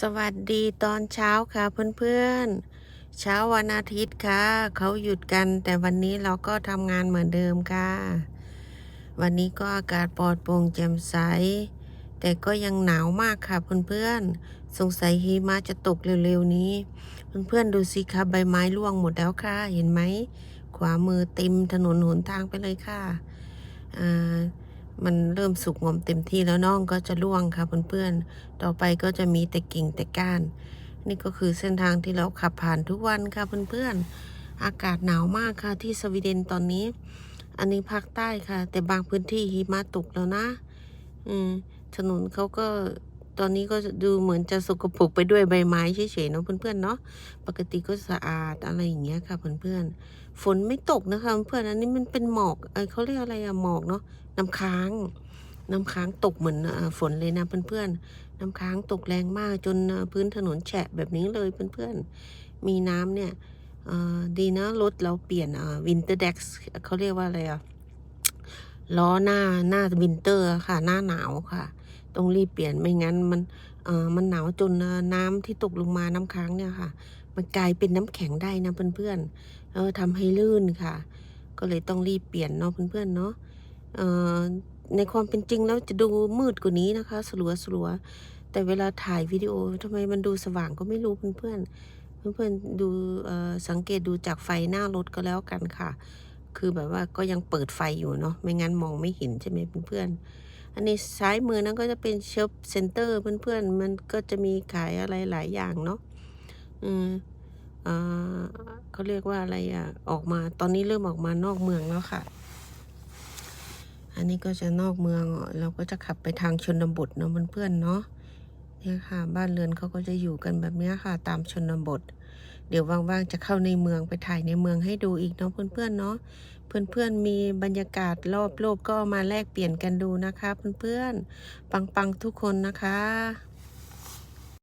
สวัสดีตอนเช้าค่ะเพื่อนๆ เช้าวันอาทิตย์ค่ะ เขาหยุดกันแต่วันนี้เราก็ทำงานเหมือนเดิมค่ะ วันนี้ก็อากาศปลอดโปร่งแจ่มใส แต่ก็ยังหนาวมากค่ะเพื่อนๆ สงสัยหิมะจะตกเร็วๆนี้ เพื่อนๆดูสิคะใบไม้ร่วงหมดแล้วค่ะ เห็นไหม ขวามือเต็มถนนหนทางไปเลยค่ะ อ่า มันเริ่มสุกงอมเต็มที่แล้วน้องก็จะร่วงค่ะเพื่อนๆ ต่อไปก็จะมีแต่กิ่งแต่ก้าน นี่ก็คือเส้นทางที่เราขับผ่านทุกวันค่ะเพื่อนๆ อากาศหนาวมากค่ะที่สวีเดนตอนนี้ อันนี้ภาคใต้ค่ะ แต่บางพื้นที่หิมะตกแล้วนะ อืมถนนเขาก็ ตอนนี้ก็ดูเหมือนจะสกปรกไปด้วยใบไม้เฉยๆเนาะเพื่อนๆเนาะปกติก็สะอาดอะไรอย่างเงี้ยค่ะเพื่อนๆฝนไม่ตกนะคะเพื่อนอันนี้มันเป็นหมอกเออเขาเรียกอะไรอะหมอกเนาะน้ำค้าง น้ำค้างตกเหมือนฝนเลยนะเพื่อนๆน้ำค้างตกแรงมากจนพื้นถนนแฉะแบบนี้เลยเพื่อนๆมีน้ำเนี่ยดีนะรถเราเปลี่ยนวินเตอร์เด็กเขาเรียกว่าอะไรอะ ล้อหน้าหน้าวินเตอร์ค่ะ หน้าหนาวค่ะ ต้องรีบเปลี่ยนไม่งั้นมันเอ่อมันหนาวจนน้ำที่ตกลงมาน้ำค้างเนี่ยค่ะ มันกลายเป็นน้ำแข็งได้นะเพื่อนๆเออทำให้ลื่นค่ะ ก็เลยต้องรีบเปลี่ยนเนาะเพื่อนๆเนาะเอ่อในความเป็นจริงแล้วจะดูมืดกว่านี้นะคะ สลัวสลัวแต่เวลาถ่ายวิดีโอทำไมมันดูสว่างก็ไม่รู้เพื่อนๆเพื่อนๆดูเออสังเกตดูจากไฟหน้ารถก็แล้วกันค่ะ คือแบบว่าก็ยังเปิดไฟอยู่เนาะไม่งั้นมองไม่เห็นใช่ไหมเพื่อนๆอันนี้ซ้ายมือนั้นก็จะเป็นเชฟเซ็นเตอร์เพื่อนๆมันก็จะมีขายอะไรหลายอย่างเนาะอืมอ่อเขาเรียกว่าอะไรอะออกมาตอนนี้เริ่มออกมานอกเมืองแล้วค่ะ อันนี้ก็จะนอกเมืองอะเราก็จะขับไปทางชนบทเนาะเพื่อนๆเนาะเนี่ยค่ะ บ้านเรือนเขาก็จะอยู่กันแบบนี้ค่ะ ตามชนบท เดี๋ยวว่างๆจะเข้าในเมืองไปถ่ายในเมืองให้ดูอีกเนาะเพื่อนๆเนาะเพื่อนๆมีบรรยากาศรอบโลกก็มาแลกเปลี่ยนกันดูนะคะ เพื่อนๆปังๆทุกคนนะคะ